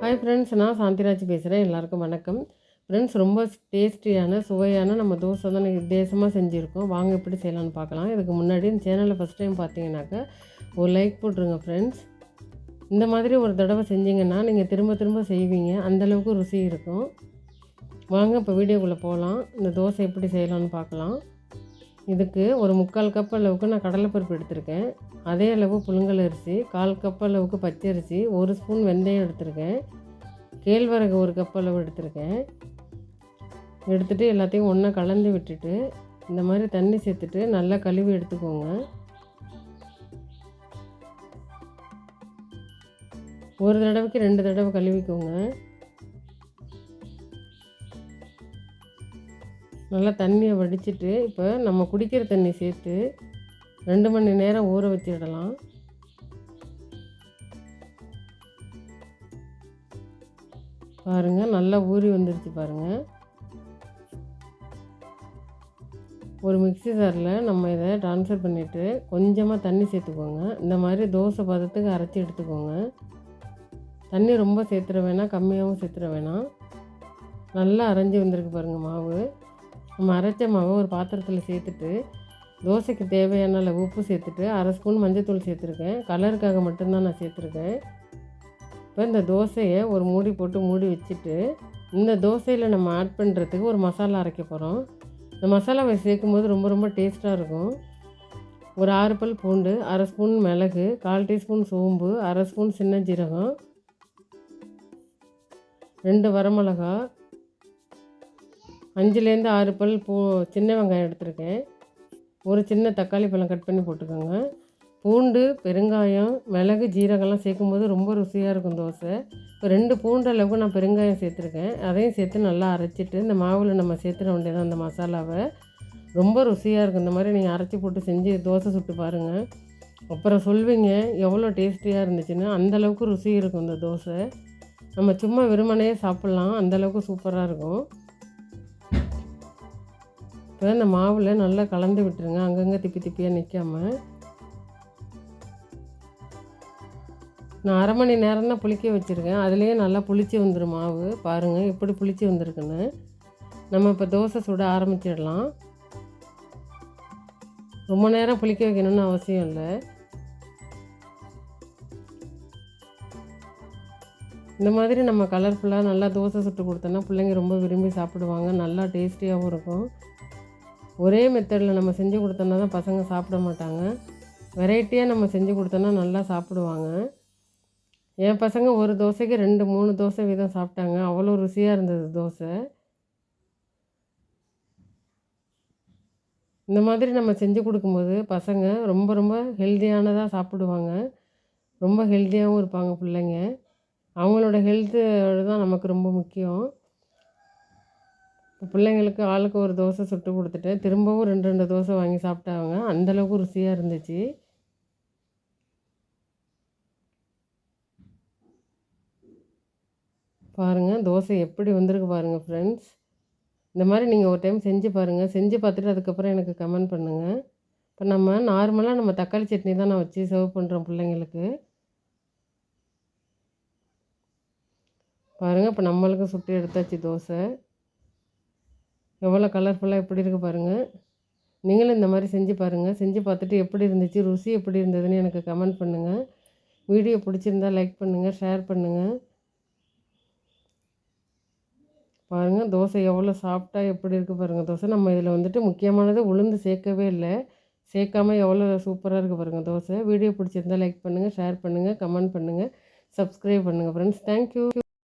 Hi friends நான் சாந்திராஜ் பேசுகிறேன் எல்லாருக்கும் வணக்கம். ஃப்ரெண்ட்ஸ் ரொம்ப டேஸ்டியான சுவையான நம்ம தோசை தான் வித்தியாசமாக செஞ்சுருக்கோம். வாங்க எப்படி செய்யலாம்னு பார்க்கலாம். இதுக்கு முன்னாடி இந்த சேனலில் ஃபஸ்ட் டைம் பார்த்தீங்கன்னாக்கா ஒரு லைக் போட்டுருங்க ஃப்ரெண்ட்ஸ் இந்த மாதிரி ஒரு தடவை செஞ்சீங்கன்னா நீங்கள் திரும்ப திரும்ப செய்வீங்க. அந்தளவுக்கு ருசி இருக்கும். வாங்க இப்போ வீடியோக்குள்ளே போகலாம். இந்த தோசை எப்படி செய்யலாம்னு பார்க்கலாம். இதுக்கு ஒரு முக்கால் கப் அளவுக்கு நான் கடலைப்பருப்பு எடுத்திருக்கேன். அதே அளவு புழுங்கல் அரிசி கால் கப் அளவுக்கு பச்சரிசி ஒரு ஸ்பூன் வெந்தயம் எடுத்திருக்கேன். கேழ்வரகு ஒரு கப் அளவு எடுத்திருக்கேன். எடுத்துகிட்டு எல்லாத்தையும் ஒன்றா கலந்து விட்டுட்டு இந்த மாதிரி தண்ணி சேர்த்துட்டு நல்லா கழுவி எடுத்துக்கோங்க. ஒரு தடவைக்கு ரெண்டு தடவை கழுவிக்கோங்க. நல்லா தண்ணியை வடிச்சிட்டு இப்போ நம்ம குடிக்கிற தண்ணி சேர்த்து ரெண்டு மணி நேரம் ஊற வச்சிடலாம். பாருங்கள் நல்லா ஊறி வந்துருச்சு பாருங்கள் ஒரு மிக்சி ஜாரில் நம்ம இதை ட்ரான்ஸ்ஃபர் பண்ணிவிட்டு கொஞ்சமாக தண்ணி சேர்த்துக்கோங்க. இந்த மாதிரி தோசை பதத்துக்கு அரைச்சி எடுத்துக்கோங்க. தண்ணி ரொம்ப சேர்த்துற வேணாம் கம்மியாகவும் சேர்த்துற வேணாம். நல்லா அரைஞ்சி வந்திருக்கு பாருங்கள் மாவு. நம்ம அரைச்ச மாவை ஒரு பாத்திரத்தில் சேர்த்துட்டு தோசைக்கு தேவையான அளவு உப்பு சேர்த்துட்டு அரை ஸ்பூன் மஞ்சள்தூள் சேர்த்துருக்கேன். கலருக்காக மட்டும்தான் நான் சேர்த்துருக்கேன். இப்போ இந்த தோசையை ஒரு மூடி போட்டு மூடி வச்சுட்டு இந்த தோசையில் நம்ம ஆட் பண்ணுறதுக்கு ஒரு மசாலா அரைக்க போகிறோம் இந்த மசாலாவை சேர்க்கும் போது ரொம்ப ரொம்ப டேஸ்ட்டாக இருக்கும். ஒரு ஆறு பல் பூண்டு அரை ஸ்பூன் மிளகு கால் டீஸ்பூன் சோம்பு அரை ஸ்பூன் சின்ன ஜீரகம் ரெண்டு வரமிளகா அஞ்சுலேருந்து ஆறு பல் பூ சின்ன வெங்காயம் எடுத்திருக்கேன். ஒரு சின்ன தக்காளி பழம் கட் பண்ணி போட்டுக்கோங்க. பூண்டு பெருங்காயம் மிளகு ஜீரகம்லாம் சேர்க்கும்போது ரொம்ப ருசியாக இருக்கும் தோசை. இப்போ ரெண்டு பூண்டு அளவுக்கு நான் பெருங்காயம் சேர்த்துருக்கேன். அதையும் சேர்த்து நல்லா அரைச்சிட்டு இந்த மாவில் நம்ம சேர்த்துட வேண்டியது அந்த மசாலாவை. ரொம்ப ருசியாக இருக்கும். இந்த மாதிரி நீங்கள் அரைச்சி போட்டு செஞ்சு தோசை சுட்டு பாருங்கள் அப்புறம் சொல்வீங்க எவ்வளோ டேஸ்டியாக இருந்துச்சுன்னு. அந்தளவுக்கு ருசி இருக்கும் இந்த தோசை. நம்ம சும்மா வெறுமனையே சாப்பிட்லாம். அந்தளவுக்கு சூப்பராக இருக்கும். இப்போ இந்த மாவில் நல்லா கலந்து விட்டுருங்க. அங்கங்கே திப்பி திப்பியாக நிற்காம நான் அரை மணி நேரம் தான் புளிக்க வச்சுருக்கேன். அதுலேயே நல்லா புளிச்சு வந்துடும் மாவு. பாருங்கள் எப்படி புளிச்சு வந்திருக்குன்னு. நம்ம இப்போ தோசை சுட ஆரம்பிச்சிடலாம். ரொம்ப நேரம் புளிக்க வைக்கணும்னு அவசியம் இல்லை. இந்த மாதிரி நம்ம கலர்ஃபுல்லாக நல்லா தோசை சுட்டு கொடுத்தோன்னா பிள்ளைங்க ரொம்ப விரும்பி சாப்பிடுவாங்க. நல்லா டேஸ்டியாகவும் இருக்கும். ஒரே மெத்தடில் நம்ம செஞ்சு கொடுத்தோன்னா தான் பசங்க சாப்பிட மாட்டாங்க. வெரைட்டியாக நம்ம செஞ்சு கொடுத்தோன்னா நல்லா சாப்பிடுவாங்க. என் பசங்க ஒரு தோசைக்கு ரெண்டு மூணு தோசை வீதம் சாப்பிட்டாங்க. அவ்வளோ ருசியாக இருந்தது தோசை. இந்த மாதிரி நம்ம செஞ்சு கொடுக்கும்போது பசங்க ரொம்ப ரொம்ப ஹெல்த்தியானதாக சாப்பிடுவாங்க. ரொம்ப ஹெல்த்தியாகவும் இருப்பாங்க பிள்ளைங்க. அவங்களோட ஹெல்த்து தான் நமக்கு ரொம்ப முக்கியம். பிள்ளைங்களுக்கு ஆளுக்கு ஒரு தோசை சுட்டு கொடுத்துட்டு திரும்பவும் ரெண்டு ரெண்டு தோசை வாங்கி சாப்பிட்டாங்க அந்தளவுக்கு ருசியாக இருந்துச்சு. பாருங்கள் தோசை எப்படி வந்திருக்கு பாருங்கள் ஃப்ரெண்ட்ஸ் இந்த மாதிரி நீங்கள் ஒரு டைம் செஞ்சு பாருங்கள் செஞ்சு பார்த்துட்டு அதுக்கப்புறம் எனக்கு கமெண்ட் பண்ணுங்கள் இப்போ நம்ம நார்மலாக நம்ம தக்காளி சட்னி தான் நான் வச்சு சர்வ் பண்ணுறோம் பிள்ளைங்களுக்கு. பாருங்கள் இப்போ நம்மளுக்கு சுட்டு எடுத்தாச்சு தோசை. எவ்வளோ கலர்ஃபுல்லாக எப்படி இருக்குது பாருங்கள் நீங்களும் இந்த மாதிரி செஞ்சு பாருங்கள் செஞ்சு பார்த்துட்டு எப்படி இருந்துச்சு ருசி எப்படி இருந்ததுன்னு எனக்கு கமெண்ட் பண்ணுங்கள் வீடியோ பிடிச்சிருந்தா லைக் பண்ணுங்கள் ஷேர் பண்ணுங்கள் பாருங்கள் தோசை எவ்வளோ சாஃப்டாக எப்படி இருக்குது பாருங்கள் தோசை நம்ம இதில் வந்துட்டு முக்கியமானது உளுந்து சேர்க்கவே இல்லை. சேர்க்காமல் எவ்வளோ சூப்பராக இருக்குது பாருங்கள் தோசை. வீடியோ பிடிச்சிருந்தா லைக் பண்ணுங்கள் ஷேர் பண்ணுங்கள் கமெண்ட் பண்ணுங்கள் சப்ஸ்கிரைப் பண்ணுங்கள் ஃப்ரெண்ட்ஸ் தேங்க்யூ